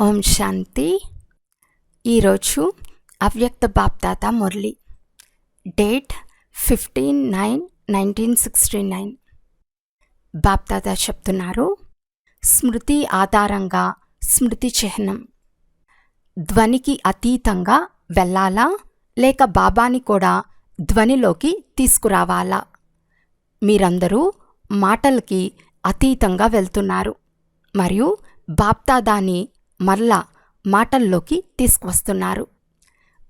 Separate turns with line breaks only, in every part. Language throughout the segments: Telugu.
ఓం శాంతి. ఈరోజు అవ్యక్త BapDada Murali. Date fifteen nine nineteen sixty nine. BapDada చెప్తున్నారు స్మృతి ఆధారంగా స్మృతి చిహ్నం. ధ్వనికి అతీతంగా వెళ్ళాలా లేక బాబాని కూడా ధ్వనిలోకి తీసుకురావాలా? మీరందరూ మాటలకి అతీతంగా వెళ్తున్నారు. మరియు బాప్దాదాని మరలా మాటల్లోకి తీసుకువస్తున్నారు.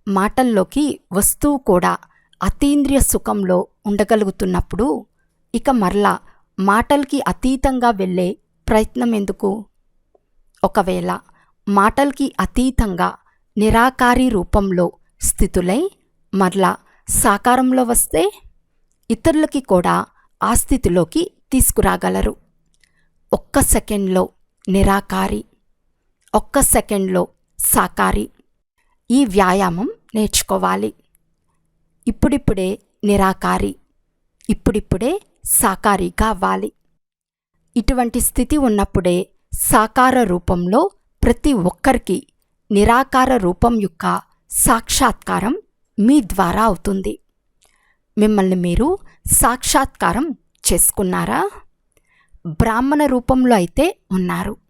మాటల్లోకి వస్తూ కూడా అతీంద్రియ సుఖంలో ఉండగలుగుతున్నప్పుడు ఇక మరలా మాటలకి అతీతంగా వెళ్ళే ప్రయత్నం ఎందుకు? ఒకవేళ మాటలకి అతీతంగా నిరాకారి రూపంలో స్థితులై మరలా సాకారంలో వస్తే ఇతరులకి కూడా ఆ స్థితిలోకి తీసుకురాగలరు. ఒక్క సెకండ్లో నిరాకారి ఒక్క సెకండ్లో సాకారి. ఈ వ్యాయామం నేర్చుకోవాలి. ఇప్పుడిప్పుడే నిరాకారి. ఇప్పుడిప్పుడే సాకారిగా అవ్వాలి. ఇటువంటి స్థితి ఉన్నప్పుడే సాకార రూపంలో ప్రతి ఒక్కరికి నిరాకార రూపం యొక్క సాక్షాత్కారం మీ ద్వారా అవుతుంది. మిమ్మల్ని మీరు సాక్షాత్కారం చేసుకున్నారా? బ్రాహ్మణ రూపంలో అయితే ఉన్నారు.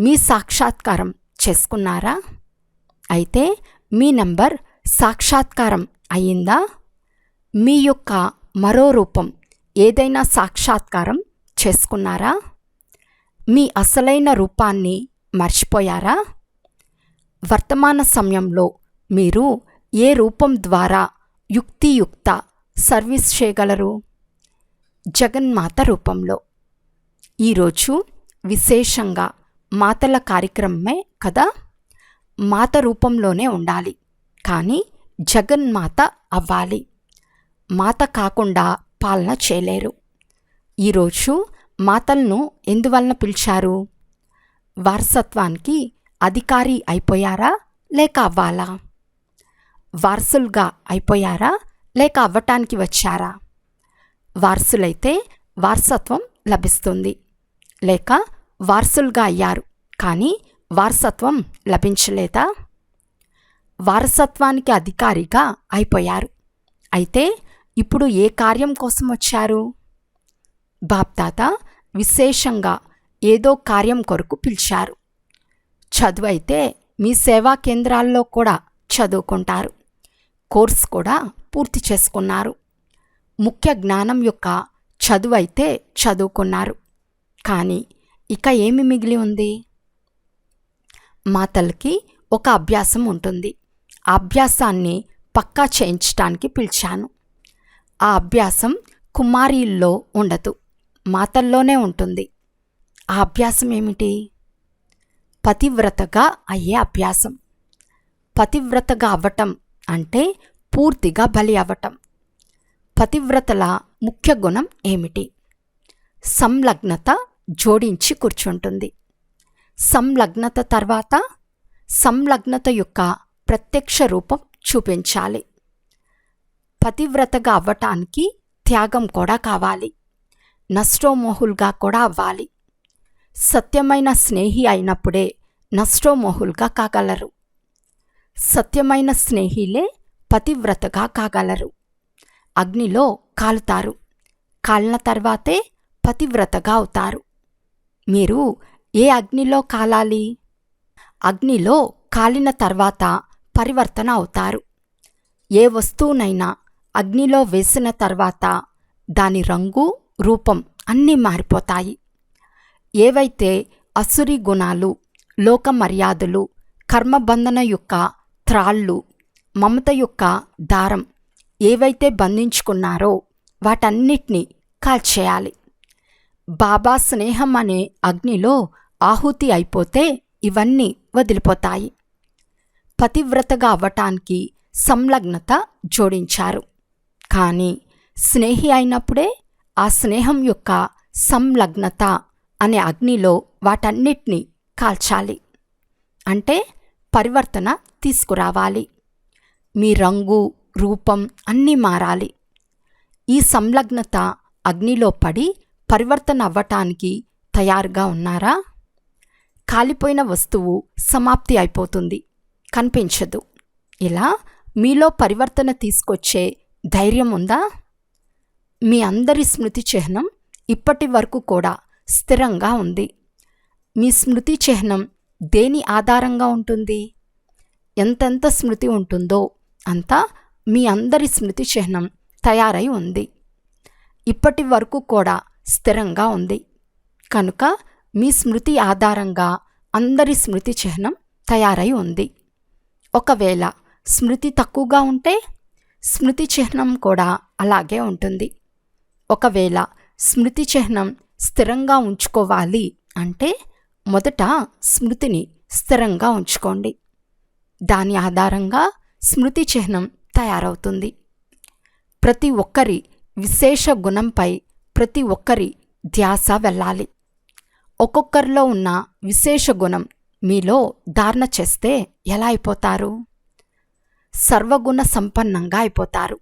మీ సాక్షాత్కారం చేసుకున్నారా? అయితే మీ నంబర్ సాక్షాత్కారం అయిందా మీ యొక్క మరో రూపం ఏదైనా సాక్షాత్కారం చేసుకున్నారా? మీ అసలైన రూపాన్ని మర్చిపోయారా? వర్తమాన సమయంలో మీరు ఏ రూపం ద్వారా యుక్తియుక్త సర్వీస్ చేయగలరు? జగన్మాత రూపంలో. ఈరోజు విశేషంగా మాతల కార్యక్రమమే కదా? మాత రూపంలోనే ఉండాలి. కానీ జగన్మాత అవ్వాలి. మాత కాకుండా పాలన చేయలేరు. ఈరోజు మాతలను ఎందువలన పిలిచారు? వారసత్వానికి అధికారి అయిపోయారా లేక అవ్వాలా? వారసులుగా అయిపోయారా లేక అవ్వటానికి వచ్చారా? వారసులైతే వారసత్వం లభిస్తుంది. లేక వారసులుగా అయ్యారు. కానీ వారసత్వం లభించలేదా? వారసత్వానికి అధికారిగా అయిపోయారు. అయితే ఇప్పుడు ఏ కార్యం కోసం వచ్చారు? బాప్దాత విశేషంగా ఏదో కార్యం కొరకు పిలిచారు. చదువు అయితే మీ సేవా కేంద్రాల్లో కూడా చదువుకుంటారు. కోర్స్ కూడా పూర్తి చేసుకున్నారు. ముఖ్య జ్ఞానం యొక్క చదువు అయితే చదువుకున్నారు. కానీ ఇక ఏమి మిగిలి ఉంది? మాతలకి ఒక అభ్యాసం ఉంటుంది. ఆ అభ్యాసాన్ని పక్కా చేయించటానికి పిలిచాను. ఆ అభ్యాసం కుమారీల్లో ఉండదు మాతల్లోనే ఉంటుంది. ఆ అభ్యాసం ఏమిటి? పతివ్రతగా అయ్యే అభ్యాసం. పతివ్రతగా అవ్వటం అంటే పూర్తిగా బలి అవ్వటం. పతివ్రతల ముఖ్య గుణం ఏమిటి? సంలగ్నత జోడించి కూర్చుంటుంది. సంలగ్నత తర్వాత సంలగ్నత యొక్క ప్రత్యక్ష రూపం చూపించాలి. పతివ్రతగా అవ్వటానికి త్యాగం కూడా కావాలి. నష్టోమోహుల్గా కూడా అవ్వాలి. సత్యమైన స్నేహి అయినప్పుడే నష్టోమోహుల్గా కాగలరు. సత్యమైన స్నేహిలే పతివ్రతగా కాగలరు. అగ్నిలో కాలుతారు. కాలిన తర్వాతే పతివ్రతగా అవుతారు. మీరు ఏ అగ్నిలో కాలాలి? అగ్నిలో కాలిన తర్వాత పరివర్తన అవుతారు. ఏ వస్తువునైనా అగ్నిలో వేసిన తర్వాత దాని రంగు రూపం అన్నీ మారిపోతాయి. ఏవైతే అసురి గుణాలు లోక మర్యాదలు కర్మబంధన యొక్క త్రాళ్ళు మమత యొక్క దారం ఏవైతే బంధించుకున్నారో వాటన్నిటినీ కాల్చేయాలి. బాబా స్నేహం అనే అగ్నిలో ఆహుతి అయిపోతే ఇవన్నీ వదిలిపోతాయి. పతివ్రతగా అవ్వటానికి సంలగ్నత జోడించారు. కానీ స్నేహి అయినప్పుడే ఆ స్నేహం యొక్క సంలగ్నత అనే అగ్నిలో వాటన్నిటినీ కాల్చాలి. అంటే పరివర్తన తీసుకురావాలి. మీ రంగు రూపం అన్నీ మారాలి. ఈ సంలగ్నత అగ్నిలో పడి పరివర్తన అవ్వటానికి తయారుగా ఉన్నారా? కాలిపోయిన వస్తువు సమాప్తి అయిపోతుంది. కనిపించదు. ఇలా మీలో పరివర్తన తీసుకొచ్చే ధైర్యం ఉందా? మీ అందరి స్మృతి చిహ్నం ఇప్పటి వరకు కూడా స్థిరంగా ఉంది. మీ స్మృతి చిహ్నం దేని ఆధారంగా ఉంటుంది? ఎంతెంత స్మృతి ఉంటుందో అంతా మీ అందరి స్మృతి చిహ్నం తయారై ఉంది. ఇప్పటి వరకు కూడా స్థిరంగా ఉంది. కనుక మీ స్మృతి ఆధారంగా అందరి స్మృతి చిహ్నం తయారై ఉంది. ఒకవేళ స్మృతి తక్కువగా ఉంటే స్మృతి చిహ్నం కూడా అలాగే ఉంటుంది. ఒకవేళ స్మృతి చిహ్నం స్థిరంగా ఉంచుకోవాలి అంటే మొదట స్మృతిని స్థిరంగా ఉంచుకోండి. దాని ఆధారంగా స్మృతి చిహ్నం తయారవుతుంది. ప్రతి ఒక్కరి విశేష గుణంపై ప్రతి ఒక్కరి ధ్యాస వెళ్ళాలి. ఒక్కొక్కరిలో ఉన్న విశేష గుణం మీలో ధారణ చేస్తే ఎలా అయిపోతారు? సర్వగుణ సంపన్నంగా అయిపోతారు.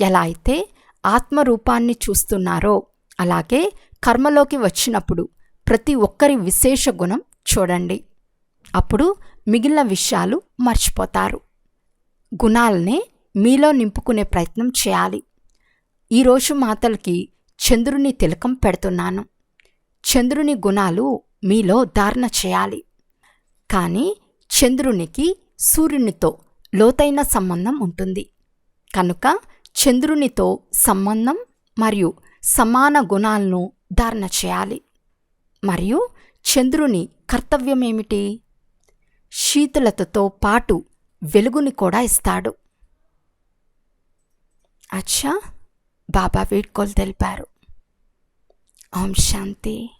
ఎలా అయితే ఆత్మరూపాన్ని చూస్తున్నారో అలాగే కర్మలోకి వచ్చినప్పుడు ప్రతి ఒక్కరి విశేష గుణం చూడండి. అప్పుడు మిగిలిన విషయాలు మర్చిపోతారు. గుణాలనే మీలో నింపుకునే ప్రయత్నం చేయాలి. ఈరోజు మాతలకి చంద్రుని తిలకం పెడుతున్నాను. చంద్రుని గుణాలు మీలో ధారణ చేయాలి. కానీ చంద్రునికి సూర్యునితో లోతైన సంబంధం ఉంటుంది. కనుక చంద్రునితో సంబంధం మరియు సమాన గుణాలను ధారణ చేయాలి. మరియు చంద్రుని కర్తవ్యమేమిటి? శీతలతతో పాటు వెలుగుని కూడా ఇస్తాడు. అచ్చా! బాబా వీడ్కోలు తెలిపారు. ఓం శాంతి.